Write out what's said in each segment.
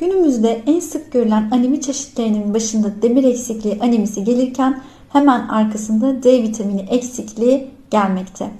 Günümüzde en sık görülen anemi çeşitlerinin başında demir eksikliği anemisi gelirken hemen arkasında D vitamini eksikliği gelmekte.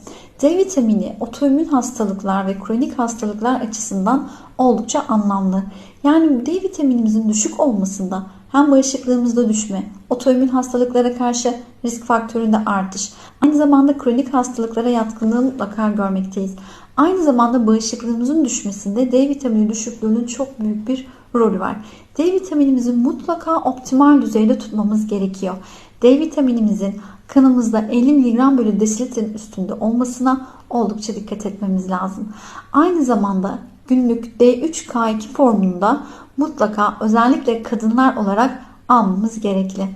D vitamini otoimmün hastalıklar ve kronik hastalıklar açısından oldukça anlamlı. Yani D vitaminimizin düşük olmasında hem bağışıklığımızda düşme, otoimmün hastalıklara karşı risk faktöründe artış, aynı zamanda kronik hastalıklara yatkınlığı mutlaka görmekteyiz. Aynı zamanda bağışıklığımızın düşmesinde D vitamini düşüklüğünün çok büyük bir rolü var. D vitaminimizi mutlaka optimal düzeyde tutmamız gerekiyor. D vitaminimizin kanımızda 50 mg bölü desilitrenin üstünde olmasına oldukça dikkat etmemiz lazım. Aynı zamanda günlük D3K2 formunda mutlaka özellikle kadınlar olarak almamız gerekli.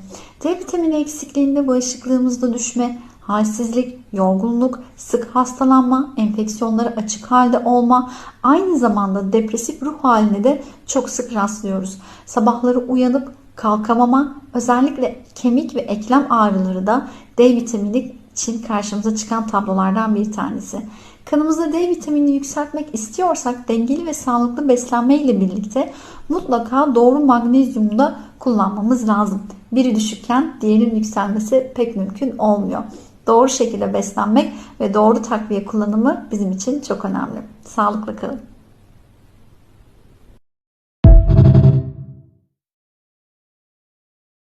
D vitamini eksikliğinde bağışıklığımızda düşme, halsizlik, yorgunluk, sık hastalanma, enfeksiyonlara açık halde olma, aynı zamanda depresif ruh haline de çok sık rastlıyoruz. Sabahları uyanıp kalkamama, özellikle kemik ve eklem ağrıları da D vitamini için karşımıza çıkan tablolardan bir tanesi. Kanımızda D vitaminini yükseltmek istiyorsak dengeli ve sağlıklı beslenme ile birlikte mutlaka doğru magnezyumu da kullanmamız lazım. Biri düşükken diğerinin yükselmesi pek mümkün olmuyor. Doğru şekilde beslenmek ve doğru takviye kullanımı bizim için çok önemli. Sağlıklı kalın.